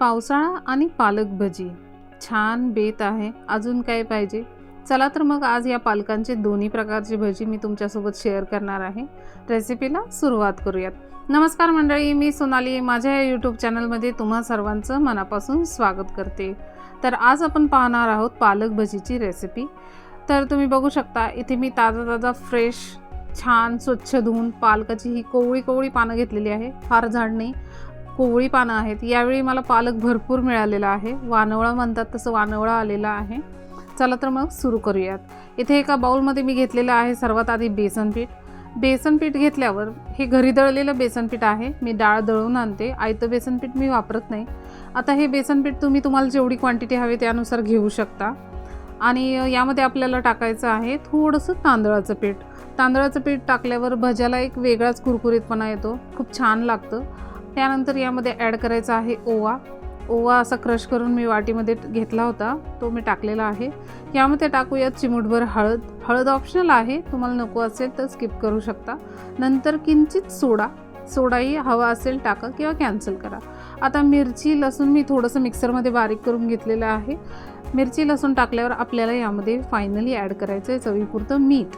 पावसाळा आणि पालक भजी. छान बेत आहे. अजून काय पाहिजे? चला तर मग आज या पालकांचे दोन्ही प्रकारची भजी मी तुमच्यासोबत शेअर करणार आहे. रेसिपीला सुरुवात करूयात. नमस्कार मंडळी मी सोनाली. माझ्या या यूट्यूब चॅनलमध्ये तुम्हा सर्वांचं मनापासून स्वागत करते. तर आज आपण पाहणार आहोत पालक भजीची रेसिपी तर तुम्ही बघू शकता इथे मी ताजा ताजा फ्रेश छान स्वच्छ धुवून पालकाची ही कोवळी कोवळी पानं घेतलेली आहे. फार झाड नाही. कोवळी पानं आहेत. यावेळी मला पालक भरपूर मिळालेला आहे. वानवळा म्हणतात तसं वानवळा आलेला आहे. चला तर मग सुरू करूयात. इथे एका बाउलमध्ये मी घेतलेलं आहे सर्वात आधी बेसन पीठ. बेसन पीठ घेतल्यावर हे घरी दळलेलं बेसन पीठ आहे. मी डाळ दळून आणते. आयतं बेसन पीठ मी वापरत नाही. आता हे बेसन पीठ तुम्ही तुम्हाला जेवढी क्वांटिटी हवी त्यानुसार घेऊ शकता. आणि यामध्ये आपल्याला टाकायचं आहे थोडंसं तांदळाचं पीठ. तांदळाचं पीठ टाकल्यावर भज्याला एक वेगळाच कुरकुरीतपणा येतो. खूप छान लागतं. त्यानंतर यामध्ये ॲड करायचा आहे ओवा. ओवा असा क्रश करून मी वाटीमध्ये घेतला होता. तो मी टाकलेला आहे. यामध्ये टाकूयात चिमूटभर हळद. हळद ऑप्शनल आहे. तुम्हाला नको असेल तर स्किप करू शकता. नंतर किंचित सोडा. सोडाही हवा असेल टाका किंवा कॅन्सल करा. आता मिरची लसूण मी थोडंसं मिक्सरमध्ये बारीक करून घेतलेलं आहे. मिरची लसूण टाकल्यावर आपल्याला यामध्ये फायनली ॲड करायचं आहे चवीपुरतं मीठ.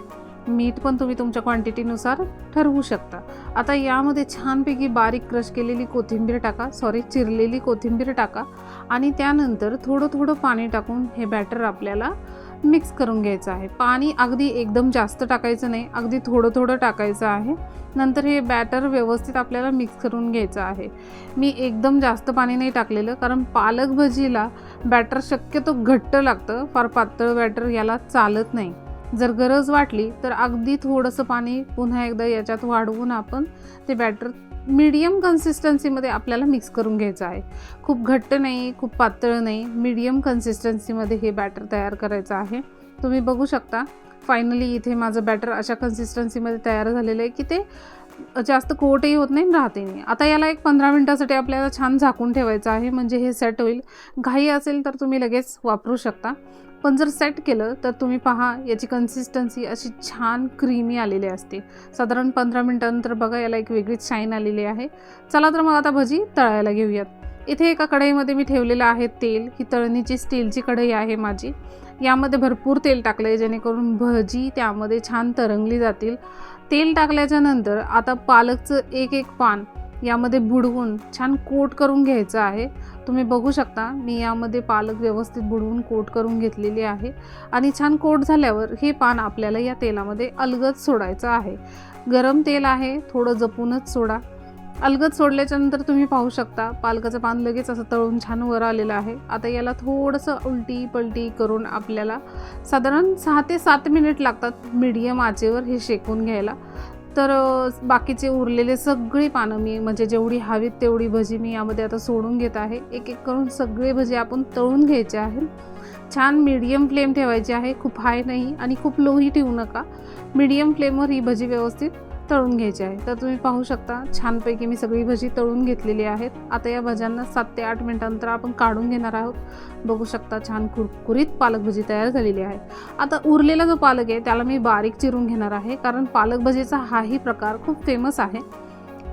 मीठ पण तुम्ही तुमच्या क्वांटिटीनुसार ठरवू शकता. आता यामध्ये छानपैकी बारीक क्रश केलेली कोथिंबीर टाका. सॉरी चिरलेली कोथिंबीर टाका. आणि त्यानंतर थोडं थोडं पाणी टाकून हे बॅटर आपल्याला मिक्स करून घ्यायचं आहे. पाणी अगदी एकदम जास्त टाकायचं नाही अगदी थोडं थोडं टाकायचं आहे. नंतर हे बॅटर व्यवस्थित आपल्याला मिक्स करून घ्यायचं आहे. मी एकदम जास्त पाणी नाही टाकलेलं कारण पालक भजीला बॅटर शक्यतो घट्ट लागतं. फार पातळ बॅटर याला चालत नाही. जर गरज वाटली तर अगदी थोडंसं पाणी पुन्हा एकदा याच्यात वाढवून आपण ते बॅटर मीडियम कन्सिस्टन्सीमध्ये आपल्याला मिक्स करून घ्यायचं आहे. खूप घट्ट नाही खूप पातळ नाही मीडियम कन्सिस्टन्सीमध्ये हे बॅटर तयार करायचं आहे. तुम्ही बघू शकता फायनली इथे माझं बॅटर अशा कन्सिस्टन्सीमध्ये तयार झालेलं आहे की ते जास्त कोटही होत नाही राहते नाही. आता याला एक पंधरा मिनटासाठी आपल्याला छान झाकून ठेवायचं आहे म्हणजे हे सेट होईल. घाई असेल तर तुम्ही लगेच वापरू शकता. पण जर सेट केलं तर तुम्ही पहा याची कन्सिस्टन्सी अशी छान क्रीमी आलेली असते. साधारण पंधरा मिनटानंतर बघा याला एक वेगळीच शाईन आलेली आहे. चला तर मग आता भजी तळायला घेऊयात. इथे एका कढईमध्ये मी ठेवलेलं आहे तेल. ही तळणीची स्टीलची कढई आहे माझी. यामध्ये भरपूर तेल टाकलं आहे जेणेकरून भजी त्यामध्ये छान तरंगली जातील. तेल टाकल्याच्या नंतर आता पालकचं एक एक पान यामध्ये बुडवून छान कोट करून घ्यायचं आहे. तुम्ही बघू शकता मी यामध्ये पालक व्यवस्थित बुडवून कोट करून घेतलेली आहे. आणि छान कोट झाल्यावर हे पान आपल्याला या तेलामध्ये अलगद सोडायचं आहे. गरम तेल आहे थोडं जपूनच सोडा. अलगद सोडल्याच्यानंतर तुम्ही पाहू शकता पालकाचं पान लगेच असं तळून छान वर आलेलं आहे. आता याला थोडंसं उलटी पलटी करून आपल्याला साधारण सहा ते सात मिनिट लागतात मीडियम आचेवर हे शेकून घ्यायला. तर बाकीचे उरलेले सगळी पानं मी म्हणजे जेवढी हवीत तेवढी भजी मी यामध्ये आता सोडून घेत आहे. एक एक करून सगळे भजी आपण तळून घ्यायचे आहे छान मीडियम फ्लेम ठेवायची आहे खूप हाय नाही आणि खूप लोही ठेवू नका. मीडियम फ्लेमवर ही भजी व्यवस्थित तळून घ्यायची आहे. तर तुम्ही पाहू शकता छानपैकी मी सगळी भजी तळून घेतलेली आहेत. आता या भज्यांना सात ते आठ मिनटानंतर आपण काढून घेणार आहोत. बघू शकता छान कुरकुरीत पालक भजी तयार झालेली आहे. आता उरलेला जो पालक आहे त्याला मी बारीक चिरून घेणार आहे कारण पालक भजीचा हाही प्रकार खूप फेमस आहे.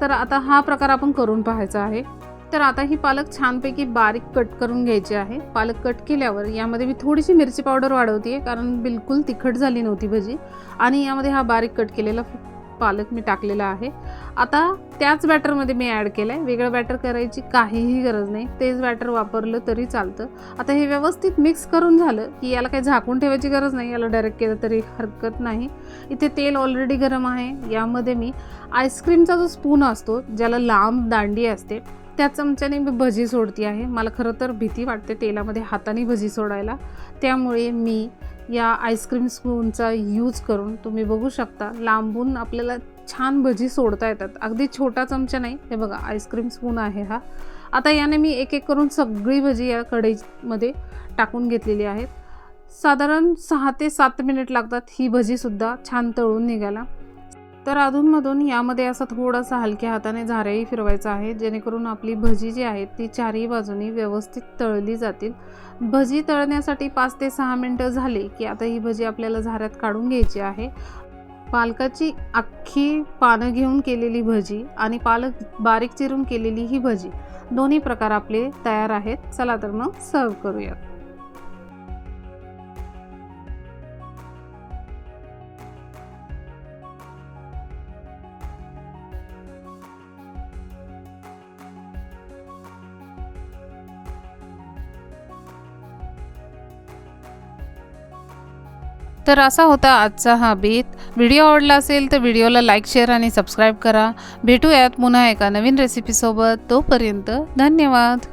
तर आता हा प्रकार आपण करून पाहायचा आहे. तर आता ही पालक छानपैकी बारीक कट करून घ्यायची आहे. पालक कट केल्यावर यामध्ये मी थोडीशी मिरची पावडर वाढवते कारण बिलकुल तिखट झाली नव्हती भजी. आणि यामध्ये हा बारीक कट केलेला पालक मी टाकलेला आहे. आता त्याच बॅटरमध्ये मी ॲड केलं आहे वेगळं बॅटर करायची काहीही गरज नाही. तेच बॅटर वापरलं तरी चालतं. आता हे व्यवस्थित मिक्स करून झालं की याला काही झाकून ठेवायची गरज नाही. याला डायरेक्ट केलं तरी हरकत नाही. इथे तेल ऑलरेडी गरम आहे. यामध्ये मी आईस्क्रीमचा जो स्पून असतो ज्याला लांब दांडी असते त्या चमच्याने मी भजी सोडती आहे. मला खरं तर भीती वाटते तेलामध्ये हाताने भजी सोडायला. त्यामुळे मी या आईस्क्रीम स्पूनचा यूज करून तुम्ही बघू शकता. लांबून आपल्याला छान भजी सोडता येतात. अगदी छोटा चमचा नाही. हे बघा आईस्क्रीम स्पून आहे हा. आता याने मी एक एक करून सगळी भजी या कढईमध्ये टाकून घेतलेली आहेत. साधारण सहा ते सात मिनिट लागतात ही भजीसुद्धा छान तळून निघायला. तर अधूनमधून यामध्ये असं थोडासा हलक्या हाताने झाऱ्याही फिरवायचा आहे जेणेकरून आपली भजी जी आहे ती चारही बाजूनी व्यवस्थित तळली जातील. भजी तळण्यासाठी पाच ते सहा मिनटं झाली की आता ही भजी आपल्याला झाऱ्यात काढून घ्यायची आहे. पालकाची अख्खी पानं घेऊन केलेली भजी आणि पालक बारीक चिरून केलेली ही भजी. दोन्ही प्रकार आपले तयार आहेत. चला तर मग सर्व करूयात. तर असा होता आजचा हा बेत. व्हिडिओ आवडला असेल तर व्हिडिओला लाईक शेअर आणि सबस्क्राईब करा. भेटूयात पुन्हा एका नवीन रेसिपीसोबत तोपर्यंत धन्यवाद.